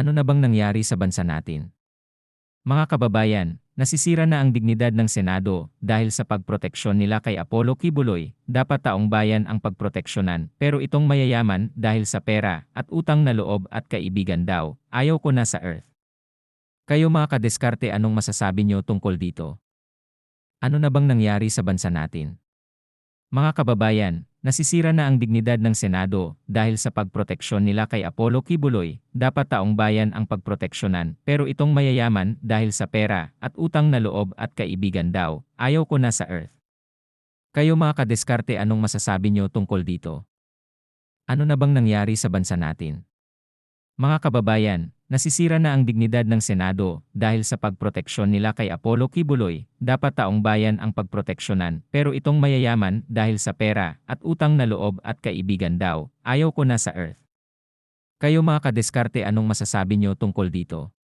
Ano na bang nangyari sa bansa natin? Mga kababayan, nasisira na ang dignidad ng Senado dahil sa pagproteksyon nila kay Apollo Kibuloy. Dapat taong bayan ang pagproteksyonan pero itong mayayaman dahil sa pera at utang na loob at kaibigan daw. Ayaw ko na sa Earth. Kayo mga kadeskarte anong masasabi nyo tungkol dito? Ano na bang nangyari sa bansa natin? Mga kababayan, nasisira na ang dignidad ng Senado dahil sa pagproteksyon nila kay Apollo Kibuloy. Dapat taong bayan ang pagproteksyonan pero itong mayayaman dahil sa pera at utang na loob at kaibigan daw. Ayaw ko na sa Earth. Kayo mga kadeskarte anong masasabi nyo tungkol dito? Ano na bang nangyari sa bansa natin? Mga kababayan, nasisira na ang dignidad ng Senado dahil sa pagproteksyon nila kay Apollo Kibuloy. Dapat taong bayan ang pagproteksyonan pero itong mayayaman dahil sa pera at utang na loob at kaibigan daw. Ayaw ko na sa Earth. Kayo mga kadeskarte anong masasabi nyo tungkol dito?